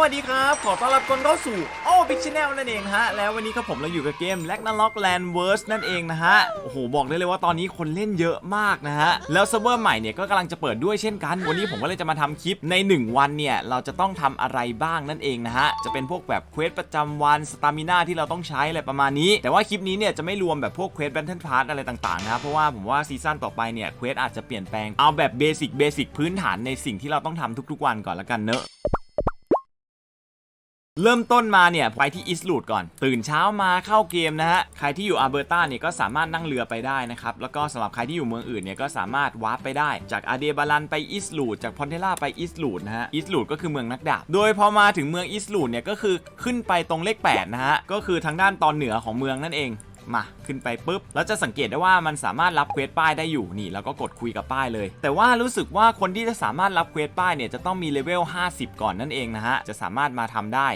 วัสดีครับ ขอต้อนรับคนเข้าสู่โอ้บิ๊กชแนลนั่นเองฮะ แล้ววันนี้ครับผมเราอยู่กับเกม l a g n a r o k Land w o r s นั่นเองนะฮะ โอ้โห บอกได้เลยว่าตอนนี้คนเล่นเยอะมากนะฮะ แล้วเซิร์ฟเวอร์ใหม่เนี่ยก็กำลังจะเปิดด้วยเช่นกัน วันนี้ผมก็เลยจะมาทำคลิปใน 1 วันเนี่ย เราจะต้องทำอะไรบ้างนั่นเองนะฮะ จะเป็นพวกแบบเควสประจำวันสตามิน่าที่เราต้องใช้อะไรประมาณนี้ แต่ว่าคลิปนี้เนี่ยจะไม่รวมแบบพวกเควสแบทเทิลพาร์อะไรต่างๆนะครับเพราะว่าผมว่าซีซั่นต่อไปเนี่ยเควสอาจจะเปลี่ยนแปลงเอาแบบเบสิกเบสิกพื้นฐานในสิ่งที่เราต้องทำทุกๆวันก่อนละกันเนอะ เริ่มต้นมาเนี่ยไปที่อิสลูดก่อน ตื่นเช้ามาเข้าเกมนะฮะ ใครที่อยู่อาเบอร์ตาเนี่ยก็สามารถนั่งเรือไปได้นะครับ แล้วก็สำหรับใครที่อยู่เมืองอื่นเนี่ยก็สามารถวาร์ปไปได้ จากอาเดบาลันไปอิสลูดจากพอนเทล่าไปอิสลูดนะฮะอิสลูดก็คือเมืองนักดาบ โดยพอมาถึงเมืองอิสลูดเนี่ยก็คือขึ้นไปตรงเลข8นะฮะก็คือทางด้านตอนเหนือของเมืองนั่นเอง มาขึ้นไปปุ๊บแล้วจะสังเกตได้ว่ามันสามารถรับเควสป้ายได้อยู่นี่ แล้วก็กดคุยกับป้ายเลย แต่ว่ารู้สึกว่าคนที่จะสามารถรับเควสป้ายเนี่ยจะต้องมีเลเวล 50 ก่อนนั่นเองนะฮะ จะสามารถมาทำได้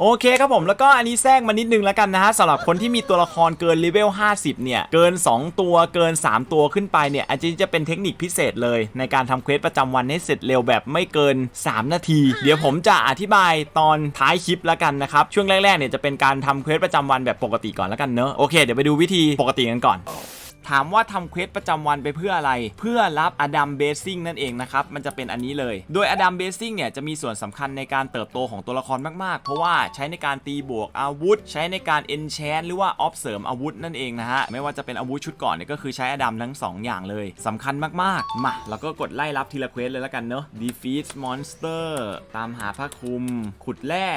โอเคครับผมแล้วก็อันนี้แทรกมานิดนึงแล้วกันนะฮะสำหรับคนที่มีตัวละครเกินเลเวล 50 เนี่ย เกิน 2 ตัวเกิน 3 ตัวขึ้นไปเนี่ยอันนี้จะเป็นเทคนิคพิเศษเลย ในการทำเควสประจำวันให้เสร็จเร็วแบบไม่เกิน 3 นาที เดี๋ยวผมจะอธิบายตอนท้ายคลิปแล้วกันนะครับช่วงแรกๆเนี่ยจะเป็นการทำเควสประจำวันแบบปกติก่อนแล้วกันเนอะโอเคเดี๋ยวไปดูวิธีปกติกันก่อน ถามว่าทำเควสประจำวันไปเพื่ออะไร เพื่อรับอดัมเบสซิ่งนั่นเองนะครับมันจะเป็นอันนี้เลย โดยอดัมเบสซิ่งเนี่ยจะมีส่วนสำคัญในการเติบโตของตัวละครมากๆ เพราะว่าใช้ในการตีบวกอาวุธ ใช้ในการเอนแชนหรือว่าออฟเสริมอาวุธนั่นเองนะฮะไม่ว่าจะเป็นอาวุธชุดก่อนเนี่ยก็คือใช้อดัมทั้ง 2 อย่างเลยสำคัญมากๆมาเราก็กดไล่รับทีละเควสเลยแล้วกันเนอะ defeat monster ตามหาผ้าคลุม ขุดแร่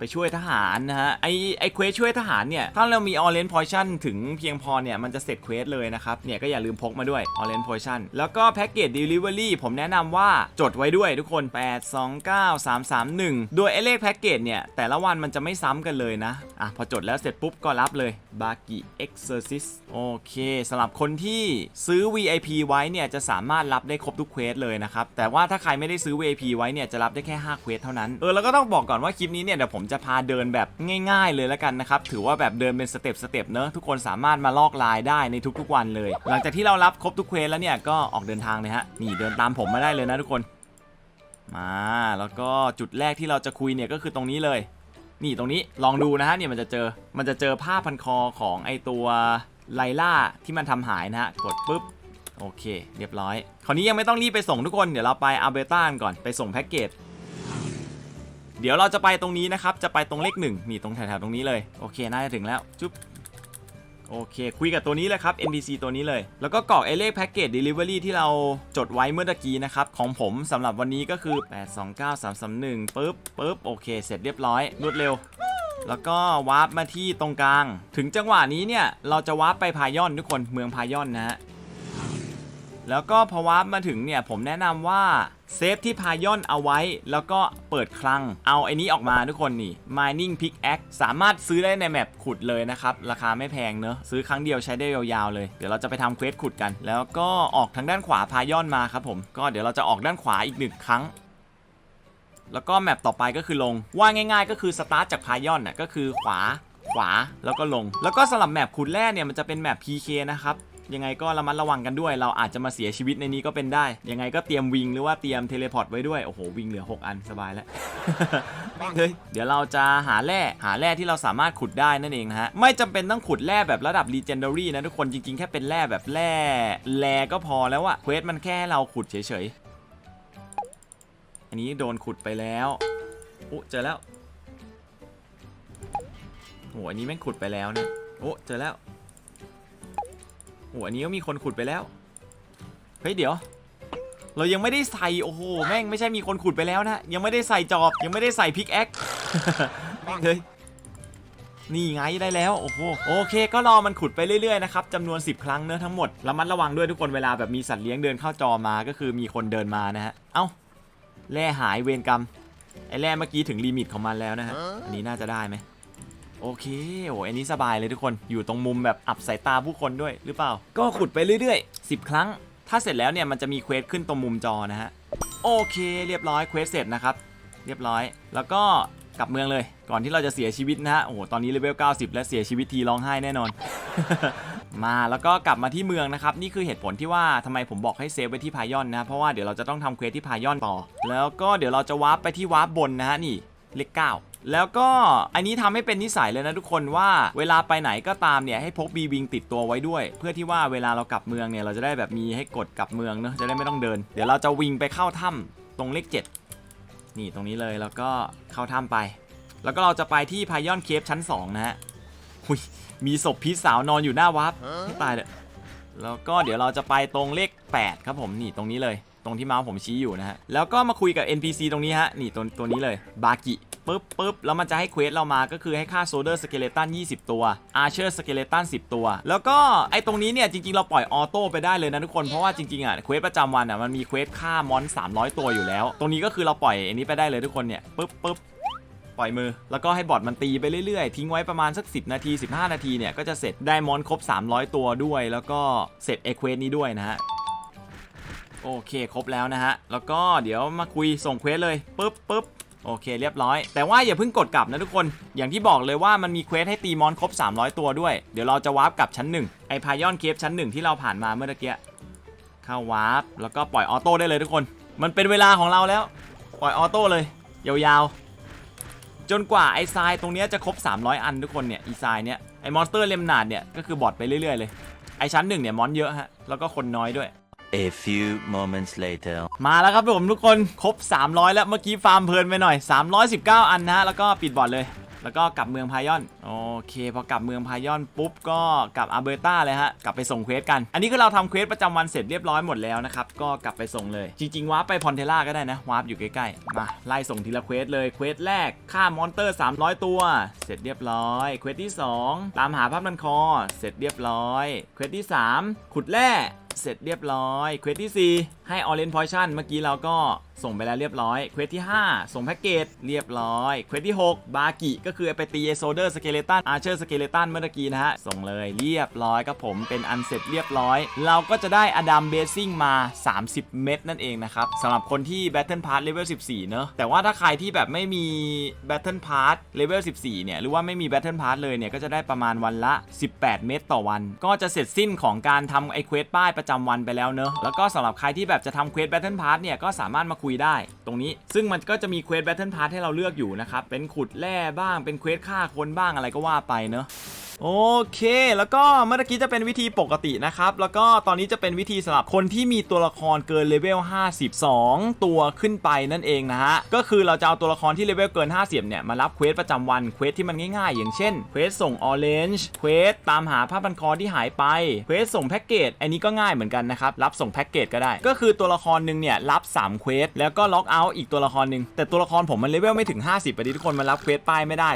ไปช่วยทหารนะฮะไอไอเควสช่วยทหารเนี่ยถ้าเรามี orange poison ถึงเพียงพอเนี่ยมันจะเสร็จเควสเลยนะครับ เนี่ยก็อย่าลืมพกมาด้วย orange poison แล้วก็แพ็กเกจ delivery ผมแนะนำว่าจดไว้ด้วยทุกคน 8 2 9 3 3 1 โดยไอเลขแพ็กเกจเนี่ยแต่ละวันมันจะไม่ซ้ำกันเลยนะ อะพอจดแล้วเสร็จปุ๊บก็รับเลย b a g i exorcist โอเคสำหรับคนที่ซื้อ VIP ไว้เนี่ยจะสามารถรับได้ครบทุกเควสเลยนะครับ แต่ว่าถ้าใครไม่ได้ซื้อ VIP ไว้เนี่ยจะรับได้แค่5เควสเท่านั้น เออแล้วก็ต้องบอกก่อนว่าคลิปนี้เนี่ยเดี๋ยวผมจะพาเดินแบบง่าย ๆ เลยแล้วกันนะครับ ถือว่าแบบเดินเป็นสเต็ปสเต็ปเนอะทุกคนสามารถมาลอกลายได้ในทุกๆวันเลย หลังจากที่เรารับครบทุกเควสแล้วเนี่ยก็ออกเดินทางเลยฮะนี่เดินตามผมมาได้เลยนะทุกคนมาแล้วก็จุดแรกที่เราจะคุยเนี่ยก็คือตรงนี้เลย นี่ตรงนี้ลองดูนะฮะเนี่ยมันจะเจอมันจะเจอผ้าพันคอของไอตัวไลล่าที่มันทำหายนะฮะกดปุ๊บโอเค เรียบร้อย คราวนี้ยังไม่ต้องรีบไปส่งทุกคนเดี๋ยวเราไปอาเบต้าก่อนไปส่งแพ็กเกจเดี๋ยวเราจะไปตรงนี้นะครับ จะไปตรงเลขหนึ่งนี่ตรงแถวๆตรงนี้เลย โอเค น่าจะถึงแล้ว จุ๊บ โอเค คุยกับตัวนี้เลยครับ NPC ตัวนี้เลย แล้วก็กรอกไอเลขแพ็กเกจ Delivery ที่เราจดไว้เมื่อตะกี้นะครับ ของผมสำหรับวันนี้ก็คือ 829331ปึ๊บปึ๊บโอเค เสร็จเรียบร้อยรวดเร็ว แล้วก็วาร์ปมาที่ตรงกลาง ถึงจังหวะนี้เนี่ย เราจะวาร์ปไปพายอนทุกคนเมืองพายอนนะฮะ แล้วก็พอวาร์ปมาถึงเนี่ยผมแนะนำว่าเซฟที่พายอนเอาไว้ แล้วก็เปิดคลัง เอาไอ้นี้ออกมาทุกคนนี่ mining pickaxe สามารถซื้อได้ในแมปขุดเลยนะครับ ราคาไม่แพงเนอะซื้อครั้งเดียวใช้ได้ยาวๆเลย เดี๋ยวเราจะไปทำเควสขุดกัน แล้วก็ออกทางด้านขวาพายอนมาครับผม ก็เดี๋ยวเราจะออกด้านขวาอีกหนึ่งครั้งแล้วก็แมปต่อไปก็คือลง ว่าง่ายๆ ก็คือสตาร์ทจากพายอนน่ะก็คือขวาขวาแล้วก็ลง แล้วก็สำหรับแมปขุดแร่เนี่ยมันจะเป็นแมป PK นะครับ ยังไงก็ระมัดระวังกันด้วย เราอาจจะมาเสียชีวิตในนี้ก็เป็นได้ ยังไงก็เตรียมวิงหรือว่าเตรียมเทเลพอร์ตไว้ด้วย โอ้โห วิงเหลือ 6 อันสบายแล้วเฮ้ยเดี๋ยวเราจะหาแร่หาแร่ที่เราสามารถขุดได้นั่นเองนะฮะ ไม่จำเป็นต้องขุดแร่แบบระดับ Legendary นะทุกคนจริงๆ แค่เป็นแร่แบบแร่แร่ก็พอแล้วอะเควสมันแค่ให้เราขุดเฉยๆ อันนี้โดนขุดไปแล้วโอ้เจอแล้วโหอันนี้แม่งขุดไปแล้วนะโอ้เจอแล้ว โหอันนี้ก็มีคนขุดไปแล้ว เฮ้ยเดี๋ยว เรายังไม่ได้ใส่โอ้โหแม่งไม่ใช่มีคนขุดไปแล้วนะยังไม่ได้ใส่จอบยังไม่ได้ใส่พิกแอคเฮ้ยนี่ไงได้แล้วโอ้โหโอเค ก็รอมันขุดไปเรื่อยๆนะครับจำนวน 10 ครั้งเน้อทั้งหมดระมัดระวังด้วยทุกคนเวลาแบบมีสัตว์เลี้ยงเดินเข้าจอมาก็คือมีคนเดินมานะฮะเอ้าแร่หายเวรกรรมไอ้แร่เมื่อกี้ถึงลิมิตของมันแล้วนะฮะอันนี้น่าจะได้ไหม โอเคโอ้อันนี้สบายเลยทุกคนอยู่ตรงมุมแบบอับสายตาผู้คนด้วยหรือเปล่า ก็ขุดไปเรื่อยๆ 10 ครั้ง ถ้าเสร็จแล้วเนี่ยมันจะมีเควสขึ้นตรงมุมจอนะฮะโอเค เรียบร้อยเควสเสร็จนะครับเรียบร้อย แล้วก็กลับเมืองเลยก่อนที่เราจะเสียชีวิตนะฮะโอ้โหตอนนี้เลเวล90 แล้วเสียชีวิตทีร้องไห้แน่นอน มาแล้วก็กลับมาที่เมืองนะครับนี่คือเหตุผลที่ว่าทำไมผมบอกให้เซฟไว้ที่พายอนนะเพราะว่าเดี๋ยวเราจะต้องทำเควสที่พายอนต่อ แล้วก็เดี๋ยวเราจะวาร์ปไปที่วาร์ปบนนะฮะนี่เลขเก้า แล้วก็อันนี้ทำให้เป็นนิสัยเลยนะทุกคนว่าเวลาไปไหนก็ตามเนี่ยให้พกบีวิงติดตัวไว้ด้วย เพื่อที่ว่าเวลาเรากลับเมืองเนี่ยเราจะได้แบบมีให้กดกลับเมืองเนอะจะได้ไม่ต้องเดิน เดี๋ยวเราจะวิ่งไปเข้าถ้ำตรงเลข 7 นี่ตรงนี้เลยแล้วก็เข้าถ้ำไป แล้วก็เราจะไปที่พายอนเคฟชั้น 2 นะฮะหุยมีศพพี่สาวนอนอยู่หน้าวับตายเลยแล้วก็เดี๋ยวเราจะไปตรงเลข 8 ครับผมนี่ตรงนี้เลย ตรงที่เมาส์ผมชี้อยู่นะฮะแล้วก็มาคุยกับ NPC ตรงนี้ฮะนี่ตัวตัวนี้เลยบากิ ปึ๊บปึ๊บแล้วมันจะให้เควสเรามาก็คือให้ฆ่าโซเดอร์สเกเลตัน20 ตัวอาร์เชอร์สเกเลตัน10 ตัว แล้วก็ไอตรงนี้เนี่ยจริงๆ เราปล่อยออโต้ไปได้เลยนะทุกคนเพราะว่าจริงๆอะเควสประจำวันอะมันมีเควสฆ่ามอน300 ตัวอยู่แล้ว ตรงนี้ก็คือเราปล่อยอันนี้ไปได้เลยทุกคนเนี่ยปึ๊บปึ๊บปล่อยมือ แล้วก็ให้บอทมันตีไปเรื่อยๆ ทิ้งไว้ประมาณสัก 10 นาที 15 นาทีเนี่ย ก็จะเสร็จได้มอนครบ 300 ตัวด้วย แล้วก็เสร็จเอเควสนี้ด้วยนะฮะ โอเค ครบแล้วนะฮะ แล้วก็เดี๋ยวมาคุยส่งเควสเลย ปึ๊บปึ๊บ โอเคเรียบร้อย แต่ว่าอย่าเพิ่งกดกลับนะทุกคน อย่างที่บอกเลยว่ามันมีเควสให้ตีมอนครบ 300 ตัวด้วย เดี๋ยวเราจะวาร์ปกลับชั้น 1 ไอพายอนเคฟชั้น 1 ที่เราผ่านมาเมื่อตะกี้เข้าวาร์ปแล้วก็ปล่อยออโต้ได้เลยทุกคน มันเป็นเวลาของเราแล้ว ปล่อยออโต้เลย ยาวๆ จนกว่าไอทรายตรงเนี้ยจะครบ 300 อันทุกคนเนี่ยไอทรายเนี่ยไอมอนสเตอร์เลมนาดเนี่ยก็คือบอทไปเรื่อยๆเลย ไอชั้นหนึ่งเนี่ยมอนเยอะฮะ แล้วก็คนน้อยด้วย A few moments later. มาแล้วครับผมทุกคนครบ 300 แล้วเมื่อกี้ฟาร์มเพลินไปหน่อย 319 อันนะฮะแล้วก็ปิดบอร์ดเลย แล้วก็กลับเมืองพายอนโอเคพอกลับเมืองพายอนปุ๊บก็กลับอาเบอร์ตาเลยฮะกลับไปส่งเควสกัน อันนี้คือเราทำเควสประจำวันเสร็จเรียบร้อยหมดแล้วนะครับก็กลับไปส่งเลย จริง ๆวาร์ปไปพอนเทล่าก็ได้นะวาร์ปอยู่ใกล้ๆมาไล่ส่งทีละเควสเลยเควสแรกฆ่ามอนเตอร์ 300 ตัว เสร็จเรียบร้อยเควสที่ 2 ตามหาภาพมันคอ เสร็จเรียบร้อยเควสที่ 3 ขุดแร่ เสร็จเรียบร้อยเควสที่4 ให้ Orange Potion เมื่อกี้เราก็ส่งไปแล้วเรียบร้อย เควสที่ 5 ส่งแพ็กเกจเรียบร้อย เควสที่ 6 บากิ ก็คือไปตีโซเดอร์สเกเลตันอาร์เชอร์สเกเลตันเมื่อกี้นะฮะ ส่งเลยเรียบร้อยครับผมเป็นอันเสร็จเรียบร้อย เราก็จะได้อดัมเบซิ่งมา 30 เม็ดนั่นเองนะครับสำหรับคนที่ Battle Pass Level 14 เนอะแต่ว่าถ้าใครที่แบบไม่มี Battle Pass Level 14 เนี่ยหรือว่าไม่มี Battle Pass เลยเนี่ยก็จะได้ประมาณวันละ 18 เม็ดต่อวัน ก็จะเสร็จสิ้นของการทำไอเควสป้ายประจำวันไปแล้วเนอะแล้วก็สำหรับใครที่แบบจะทำเควสแบทเทิลพาร์ทเนี่ยก็สามารถมาคุยได้ตรงนี้ ซึ่งมันก็จะมีเควสแบทเทิลพาร์ทให้เราเลือกอยู่นะครับเป็นขุดแร่บ้างเป็นเควสฆ่าคนบ้างอะไรก็ว่าไปเนอะ โอเค แล้วก็เมื่อกี้จะเป็นวิธีปกตินะครับ แล้วก็ตอนนี้จะเป็นวิธีสำหรับคนที่มีตัวละครเกินเลเวล 52 ตัวขึ้นไปนั่นเองนะฮะ ก็คือเราจะเอาตัวละครที่เลเวลเกิน 50 เนี่ย มารับเควสประจำวัน เควสที่มันง่ายๆ อย่างเช่น เควสส่งออเรนจ์ เควสตามหาผ้าพันคอที่หายไป เควสส่งแพ็กเกจ อันนี้ก็ง่ายเหมือนกันนะครับ รับส่งแพ็กเกจก็ได้ ก็คือตัวละครหนึ่งเนี่ยรับ3เควส แล้วก็ล็อกเอาท์อีกตัวละครหนึ่งแต่ตัวละครผมมันเลเวลไม่ถึง 50ไปดิทุกคนมันรับเควสป้ายไม่ได้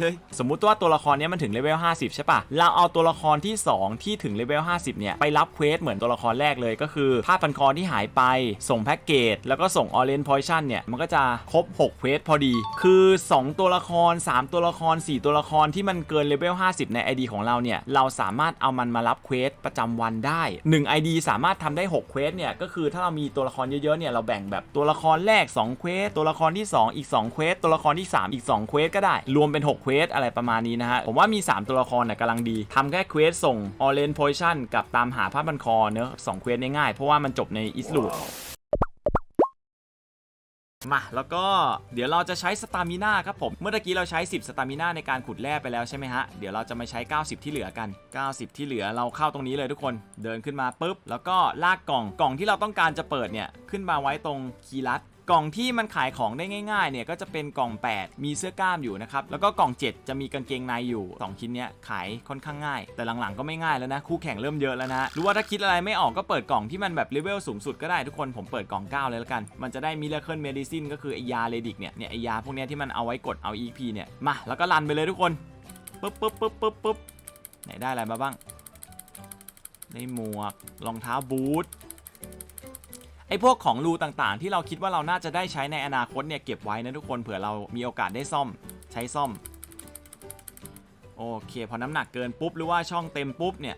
เฮ้ยสมมุติว่าตัวละครนี้มันถึงเลเวล50 ใช่ปะเราเอาตัวละครที่ 2 ที่ถึงเลเวล50 เนี่ย ไปรับเควสเหมือนตัวละครแรกเลยก็คือผ้าพันคอที่หายไปส่งแพ็กเกจ แล้วก็ส่งออเรนพอยชั่นเนี่ย มันก็จะครบ 6 เควสพอดี คือ 2 ตัวละคร 3 ตัวละคร 4 ตัวละครที่มันเกินเลเวล50 ใน ID ของเราเนี่ย เราสามารถเอามันมารับเควสประจำวันได้ 1 ID สามารถทำได้6เควสเนี่ยก็คือถ้าเรามีตัวละครเยอะๆเนี่ยเราแบ่งแบบตัวละครแรก2เควสตัวละครที่ 2 อีก2เควสตัวละครที่ 3 อีก2เควสก็ได้รวมเป็น6เควสอะไรประมาณนี้นะฮะ ผมว่ามี 3 ตัวละครเนี่ยกำลังดีทำแค่เควสส่ง Orange Potion กับตามหาผ้าพันคอเนอะสองเควสง่ายๆเพราะว่ามันจบในอิสลูดมาแล้วก็เดี๋ยวเราจะใช้สตามิน่าครับผม เมื่อกี้เราใช้ 10 สตามิน่าในการขุดแร่ไปแล้วใช่ไหมฮะ เดี๋ยวเราจะมาใช้ 90 ที่เหลือกัน 90 ที่เหลือเราเข้าตรงนี้เลยทุกคน เดินขึ้นมาปุ๊บ แล้วก็ลากกล่องกล่องที่เราต้องการจะเปิดเนี่ย ขึ้นมาไว้ตรงคีย์ลัด กล่องที่มันขายของได้ง่ายๆเนี่ยก็จะเป็นกล่อง 8 มีเสื้อกล้ามอยู่นะครับ แล้วก็กล่อง 7 จะมีกางเกงในอยู่ 2 ชิ้นเนี้ยขายค่อนข้างง่าย แต่หลังๆก็ไม่ง่ายแล้วนะ คู่แข่งเริ่มเยอะแล้วนะ หรือว่าถ้าคิดอะไรไม่ออกก็เปิดกล่องที่มันแบบเลเวลสูงสุดก็ได้ทุกคน ผมเปิดกล่อง 9 เลยแล้วกัน มันจะได้มิเลเคิลเมดิซินก็คือไอยาเลดิกเนี่ยเนี่ยไอยาพวกเนี้ยที่มันเอาไว้กดเอา EP เนี่ย มาแล้วก็รันไปเลยทุกคนปึ๊บปึ๊บปึ๊บปึ๊บปึ๊บไหนได้อะไรมาบ้าง ได้หมวกรองเท้าบูท ไอ้พวกของรูต่างๆ ที่เราคิดว่าเราน่าจะได้ใช้ในอนาคตเนี่ยเก็บไว้นะทุกคนเผื่อเรามีโอกาสได้ซ่อมใช้ซ่อม โอเคพอน้ำหนักเกินปุ๊บหรือว่าช่องเต็มปุ๊บเนี่ย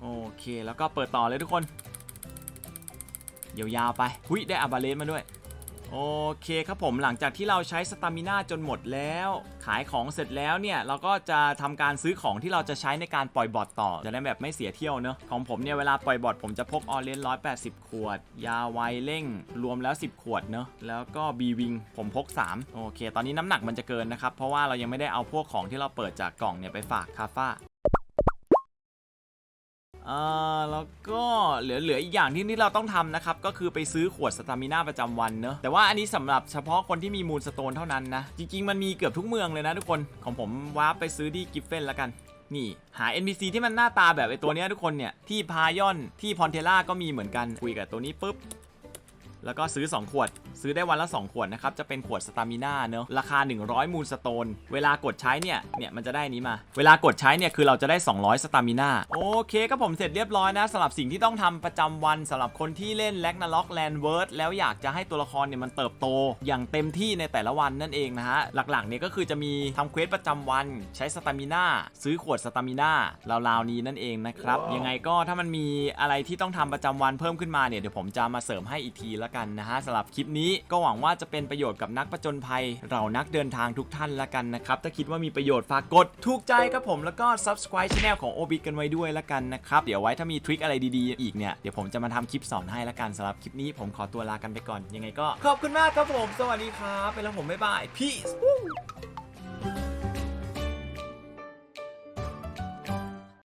โอเคแล้วก็เปิดต่อเลยทุกคนยาวๆไปหุ้ยได้อาบาเลสมาด้วย โอเคครับผมหลังจากที่เราใช้สตามิน่าจนหมดแล้ว ขายของเสร็จแล้วเนี่ยเราก็จะทำการซื้อของที่เราจะใช้ในการปล่อยบอทต่อ จะได้แบบไม่เสียเที่ยวเนอะของผมเนี่ยเวลาปล่อยบอทผมจะพกออเรนร้อยแปดสิบขวด ยาไวเร่ง รวมแล้ว 10 ขวดเนอะแล้วก็บีวิงผมพก 3 โอเค ตอนนี้น้ำหนักมันจะเกินนะครับ เพราะว่าเรายังไม่ได้เอาพวกของที่เราเปิดจากกล่องเนี่ยไปฝากคาฟ้า อ่าแล้วก็เหลือเหลืออีกอย่างที่ที่เราต้องทำนะครับก็คือไปซื้อขวดสตามิน่าประจำวันเนอะแต่ว่าอันนี้สำหรับเฉพาะคนที่มีมูลสโตนเท่านั้นนะ จริง ๆ มันมีเกือบทุกเมืองเลยนะทุกคนของผมวาร์ปไปซื้อที่กิฟเฟนแล้วกันนี่หา NPC ที่มันหน้าตาแบบไอตัวนี้ทุกคนเนี่ย ที่พายอนที่พอนเทล่าก็มีเหมือนกันคุยกับตัวนี้ปุ๊บ แล้วก็ซื้อ 2 ขวด ซื้อได้วันละ 2 ขวดนะครับ จะเป็นขวดสตามิน่าเนอะราคา 100 มูลสโตน เวลากดใช้เนี่ย เนี่ยมันจะได้นี้มา เวลากดใช้เนี่ย คือเราจะได้ 200 สตามิน่าโอเคก็ผมเสร็จเรียบร้อยนะสำหรับสิ่งที่ต้องทำประจำวันสำหรับคนที่เล่นแล็กนาล็อกแลนเวิร์ดแล้วอยากจะให้ตัวละครเนี่ยมันเติบโต อย่างเต็มที่ในแต่ละวันนั่นเองนะฮะหลักๆเนี่ยก็คือจะมีทำเควสประจำวันใช้สตามิน่าซื้อขวดสตามิน่าราวๆนี้นั่นเองนะครับยังไงก็ถ้ามันมีอะไรที่ต้องทำประจำวันเพิ่มขึ้นมาเนี่ยเดี๋ยวผมจะมาเสริมให้อีกทีละกันนะฮะสำหรับคลิปนี้ก็หวังว่าจะเป็นประโยชน์กับนักประจนภัยเรานักเดินทางทุกท่านละกันนะครับ ถ้าคิดว่ามีประโยชน์ฝากกดถูกใจครับผมแล้วก็ subscribe channel ของ Obi กันไว้ด้วยละกันนะครับ เดี๋ยวไว้ถ้ามีทริคอะไรดีๆ อีกเนี่ย เดี๋ยวผมจะมาทำคลิปสอนให้ละกันสำหรับคลิปนี้ผมขอตัวลากันไปก่อนยังไงก็ ขอบคุณมากครับผม สวัสดีครับไปแล้วผมบ๊ายบาย peace